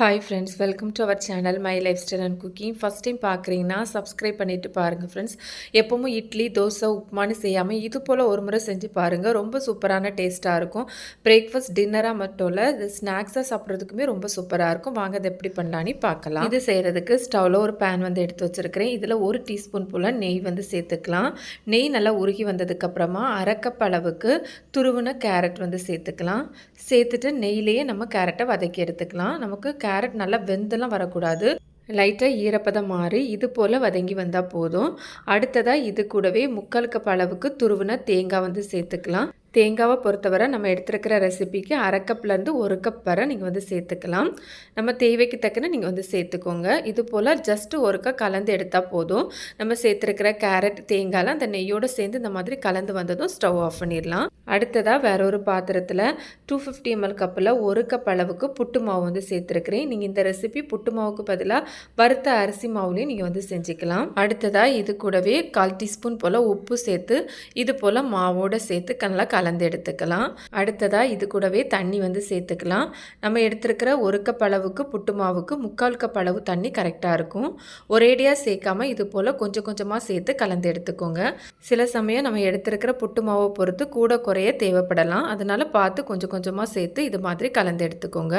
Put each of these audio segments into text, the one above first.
Hi friends welcome to our channel my lifestyle and cooking first time பார்க்குறீங்கன்னா subscribe பண்ணிவிட்டு பாருங்கள் friends எப்பவும் இட்லி தோசை உப்புமானு செய்யாமல் இது போல் ஒரு முறை செஞ்சு பாருங்கள் ரொம்ப சூப்பரான டேஸ்ட்டாக இருக்கும். பிரேக்ஃபாஸ்ட் டின்னராக மட்டும் இல்லை இது ஸ்நாக்ஸாக சாப்பிட்றதுக்குமே ரொம்ப சூப்பராக இருக்கும். வாங்க அதை எப்படி பண்ணலான்னு பார்க்கலாம். இது செய்கிறதுக்கு ஸ்டவ்வில் ஒரு பேன் வந்து எடுத்து வச்சுருக்கிறேன். இதில் ஒரு டீஸ்பூன் போல் நெய் வந்து சேர்த்துக்கலாம். நெய் நல்லா உருகி வந்ததுக்கப்புறமா அரைக்கப் அளவுக்கு துருவின கேரட் வந்து சேர்த்துக்கலாம். சேர்த்துட்டு நெய்லேயே நம்ம கேரட்டை வதக்கி எடுத்துக்கலாம். நமக்கு கேரட் நல்லா வெந்தெல்லாம் வரக்கூடாது. லைட்டாக ஈரப்பதம் மாறி இது போல் வதங்கி வந்தால் போதும். அடுத்ததாக இது கூடவே முக்கால் கப் அளவுக்கு துருவின தேங்காய் வந்து சேர்த்துக்கலாம். தேங்காவை பொறுத்தவரை நம்ம எடுத்துருக்கிற ரெசிபிக்கு அரை கப்லேருந்து ஒரு கப் வரை நீங்கள் வந்து சேர்த்துக்கலாம். நம்ம தேவைக்கு தக்கன நீங்கள் வந்து சேர்த்துக்கோங்க. இது போல் ஜஸ்ட்டு ஒரு கப் கலந்து எடுத்தால் போதும். நம்ம சேர்த்துருக்கிற கேரட் தேங்காய்லாம் அந்த நெய்யோடு சேர்ந்து இந்த மாதிரி கலந்து வந்ததும் ஸ்டவ் ஆஃப் பண்ணிடலாம். அடுத்ததாக வேற ஒரு பாத்திரத்தில் டூ ஃபிஃப்டி எம்எல் கப்பில் ஒரு கப் அளவுக்கு புட்டு மாவு வந்து சேர்த்துருக்கிறேன். நீங்கள் இந்த ரெசிபி புட்டு மாவுக்கு பதிலாக வறுத்த அரிசி மாவுலேயும் நீங்கள் வந்து செஞ்சுக்கலாம். அடுத்ததாக இது கூடவே கால் டீஸ்பூன் போல் உப்பு சேர்த்து இது போல் மாவோடு சேர்த்து நல்லா கலந்து எடுத்துக்கலாம். அடுத்ததாக இது கூடவே தண்ணி வந்து சேர்த்துக்கலாம். நம்ம எடுத்துருக்கிற ஒரு கப் அளவுக்கு புட்டு மாவுக்கு முக்கால் கப் அளவு தண்ணி கரெக்டாக இருக்கும். ஒரேடியாக சேர்க்காம இது போல் கொஞ்சம் கொஞ்சமாக சேர்த்து கலந்து எடுத்துக்கோங்க. சில சமயம் நம்ம எடுத்துருக்கிற புட்டு மாவை பொறுத்து கூட குறைய தேவைப்படலாம். அதனால் பார்த்து கொஞ்சம் கொஞ்சமாக சேர்த்து இது மாதிரி கலந்து எடுத்துக்கோங்க.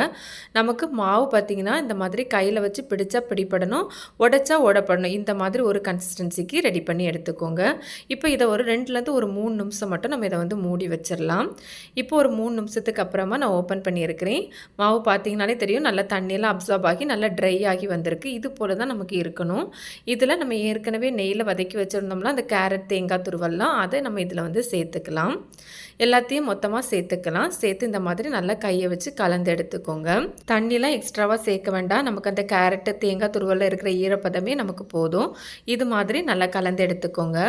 நமக்கு மாவு பார்த்திங்கன்னா இந்த மாதிரி கையில் வச்சு பிடிச்சா பிடிப்படணும் உடச்சா உடப்படணும். இந்த மாதிரி ஒரு கன்சிஸ்டன்சிக்கு ரெடி பண்ணி எடுத்துக்கோங்க. இப்போ இதை ஒரு ரெண்டுலேருந்து ஒரு மூணு நிமிஷம் மட்டும் நம்ம இதை வந்து மூடி வச்சிடலாம் இப்போ ஒரு மூணு நிமிஷத்துக்கு அப்புறமா நான் ஓப்பன் பண்ணியிருக்கிறேன். மாவு பார்த்தீங்கனாலே தெரியும் நல்லா தண்ணியெல்லாம் அப்சார்ப் ஆகி நல்லா ட்ரை ஆகி வந்திருக்கு. இது போல் தான் நமக்கு இருக்கணும். இதில் நம்ம ஏற்கனவே நெய்யில் வதக்கி வச்சுருந்தோம்னா அந்த கேரட் தேங்காய் துருவெல்லாம் அதை நம்ம இதில் வந்து சேர்த்துக்கலாம். எல்லாத்தையும் மொத்தமாக சேர்த்துக்கலாம். சேர்த்து இந்த மாதிரி நல்லா கையை வச்சு கலந்து எடுத்துக்கோங்க. தண்ணிலாம் எக்ஸ்ட்ராவாக சேர்க்க வேண்டாம். நமக்கு அந்த கேரட்டு தேங்காய் துருவலில் இருக்கிற ஈரப்பதமே நமக்கு போதும். இது மாதிரி நல்லா கலந்து எடுத்துக்கோங்க.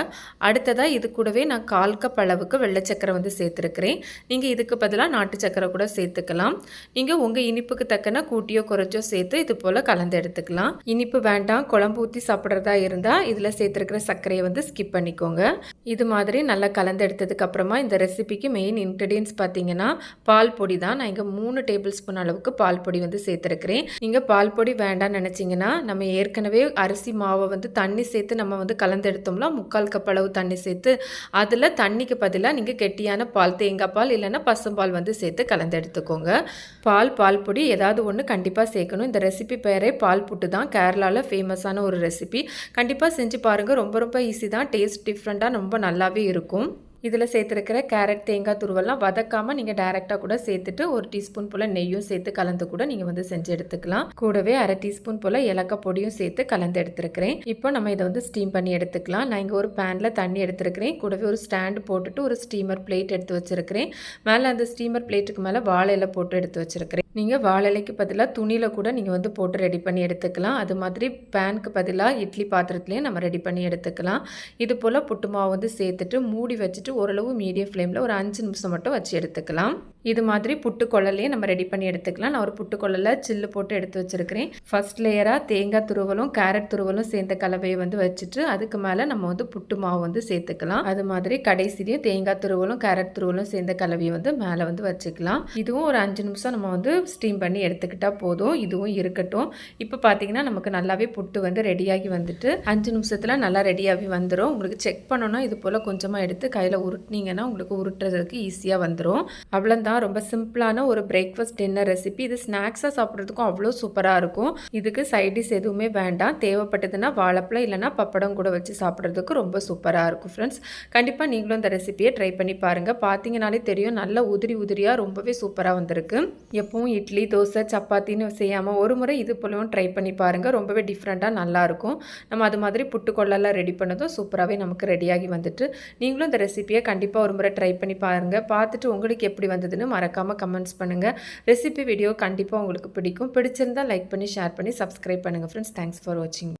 அடுத்ததாக இது கூடவே நான் கால் கப் அளவுக்கு வெள்ளச்சக்கரை வந்து சேர்த்துருக்கிறேன். நீங்கள் இதுக்கு பதிலாக நாட்டு சக்கரை கூட சேர்த்துக்கலாம். நீங்கள் உங்கள் இனிப்புக்கு தக்கன கூட்டியோ குறைச்சோ சேர்த்து இது போல் கலந்து எடுத்துக்கலாம். இனிப்பு வேண்டாம் குழம்பு ஊற்றி சாப்பிட்றதா இருந்தால் இதில் சேர்த்துருக்கிற சர்க்கரையை வந்து ஸ்கிப் பண்ணிக்கோங்க. இது மாதிரி நல்லா கலந்து எடுத்ததுக்கப்புறமா இந்த ரெசிபிக்கு மெயின் இன்க்ரீடியன்ஸ் பார்த்தீங்கன்னா பால் பொடி தான். நான் இங்கே மூணு டேபிள் ஸ்பூன் அளவுக்கு பால் பொடி வந்து சேர்த்துருக்கிறேன். நீங்கள் பால் பொடி வேண்டாம்னு நினச்சிங்கன்னா நம்ம ஏற்கனவே அரிசி மாவை வந்து தண்ணி சேர்த்து நம்ம வந்து கலந்து எடுத்தோம்னா முக்கால் கப் அளவு தண்ணி சேர்த்து அதில் தண்ணிக்கு பதிலாக நீங்கள் கெட்டியான பால் தேங்காய் பால் இல்லைன்னா பசும்பால் வந்து சேர்த்து கலந்து எடுத்துக்கோங்க. பால் பால் பொடி ஏதாவது ஒன்று கண்டிப்பாக சேர்க்கணும். இந்த ரெசிபி பெயரே பால் புட்டு தான். கேரளாவில் ஃபேமஸான ஒரு ரெசிபி கண்டிப்பாக செஞ்சு பாருங்கள் ரொம்ப ரொம்ப ஈஸி தான். டேஸ்ட் டிஃப்ரெண்ட்டாக ரொம்ப நல்லாவே இருக்கும். இதில் சேர்த்துருக்கிற கேரட் தேங்காய் துருவெல்லாம் வதக்காமல் நீங்கள் டேரெக்டாக கூட சேர்த்துட்டு ஒரு டீஸ்பூன் போல் நெய்யும் சேர்த்து கலந்து கூட நீங்கள் வந்து செஞ்சு எடுத்துக்கலாம். கூடவே அரை டீஸ்பூன் போல் ஏலக்காய் பொடியும் சேர்த்து கலந்து எடுத்துருக்கிறேன். இப்போ நம்ம இதை வந்து ஸ்டீம் பண்ணி எடுத்துக்கலாம். நான் இங்கே ஒரு பேனில் தண்ணி எடுத்துருக்கிறேன். கூடவே ஒரு ஸ்டாண்டு போட்டுட்டு ஒரு ஸ்டீமர் பிளேட் எடுத்து வச்சுருக்கிறேன். மேலே அந்த ஸ்டீமர் பிளேட்டுக்கு மேலே வாழையில போட்டு எடுத்து வச்சுருக்கிறேன். நீங்கள் வாழலைக்கு பதிலாக துணியில் கூட நீங்கள் வந்து போட்டு ரெடி பண்ணி எடுத்துக்கலாம். அது மாதிரி பேனுக்கு பதிலாக இட்லி பாத்திரத்துலேயும் நம்ம ரெடி பண்ணி எடுத்துக்கலாம். இது போல் புட்டு மாவு வந்து சேர்த்துட்டு மூடி வச்சுட்டு ஓரளவு மீடியம் ஃப்ளேமில் ஒரு அஞ்சு நிமிஷம் மட்டும் வச்சு எடுத்துக்கலாம். இது மாதிரி புட்டு கொள்ளலையும் நம்ம ரெடி பண்ணி எடுத்துக்கலாம். நான் ஒரு புட்டு கொள்ளல சில்லு போட்டு எடுத்து வச்சுருக்கிறேன். ஃபஸ்ட் லேயராக தேங்காய் துருவலும் கேரட் துருவலும் சேர்ந்த கலவையை வந்து வச்சுட்டு அதுக்கு மேலே நம்ம வந்து புட்டு மாவு வந்து சேர்த்துக்கலாம். அது மாதிரி கடைசிலையும் தேங்காய் துருவலும் கேரட் துருவலும் சேர்ந்த கலவையை வந்து மேலே வந்து வச்சுக்கலாம். இதுவும் ஒரு அஞ்சு நிமிஷம் நம்ம வந்து ஸ்டீம் பண்ணி எடுத்துக்கிட்டால் போதும் இதுவும் இருக்கட்டும். இப்போ பார்த்தீங்கன்னா நமக்கு நல்லாவே புட்டு வந்து ரெடியாகி வந்துட்டு அஞ்சு நிமிஷத்தில் நல்லா ரெடியாகி வந்துடும் உங்களுக்கு செக் பண்ணணும்னா இது போல் கொஞ்சமாக எடுத்து கையில் உருட்டினீங்கன்னா உங்களுக்கு உருட்டுறதுக்கு ஈஸியாக வந்துடும் அவ்வளோதான் ரொம்ப சிம்பிளான ஒரு பிரேக்ஃபாஸ்ட் டின்னர் ரெசிபி இது ஸ்நாக்ஸாக சாப்பிட்றதுக்கும் அவ்வளோ சூப்பராக இருக்கும். இதுக்கு சைடிஷ் எதுவுமே வேண்டாம். தேவைப்பட்டதுன்னா வாழைப்பழம் இல்லைனா பப்படம் கூட வச்சு சாப்பிட்றதுக்கு ரொம்ப சூப்பராக இருக்கும் ஃப்ரெண்ட்ஸ் கண்டிப்பாக நீங்களும் இந்த ரெசிபியை ட்ரை பண்ணி பாருங்கள் பார்த்தீங்கனாலே தெரியும் நல்ல உதிரி உதிரியாக ரொம்பவே சூப்பராக வந்திருக்கு. எப்பவும் இட்லி தோசை சப்பாத்தின்னு செய்யாமல் ஒரு முறை இது போலவும் ட்ரை பண்ணி பாருங்கள் ரொம்பவே டிஃப்ரெண்ட்டாக நல்லாயிருக்கும் நம்ம அது மாதிரி புட்டுக்கொள்ளெல்லாம் ரெடி பண்ணதும் சூப்பராகவே நமக்கு ரெடியாகி வந்துட்டு. நீங்களும் இந்த ரெசிபியை கண்டிப்பாக ஒரு முறை ட்ரை பண்ணி பாருங்கள் பார்த்துட்டு உங்களுக்கு எப்படி வந்ததுன்னு மறக்காமல் கமெண்ட்ஸ் பண்ணுங்கள் ரெசிபி வீடியோ கண்டிப்பாக உங்களுக்கு பிடிக்கும். பிடிச்சிருந்தால் லைக் பண்ணி ஷேர் பண்ணி சப்ஸ்கிரைப் பண்ணுங்கள் ஃப்ரெண்ட்ஸ் தேங்க்ஸ் ஃபார் வாட்சிங்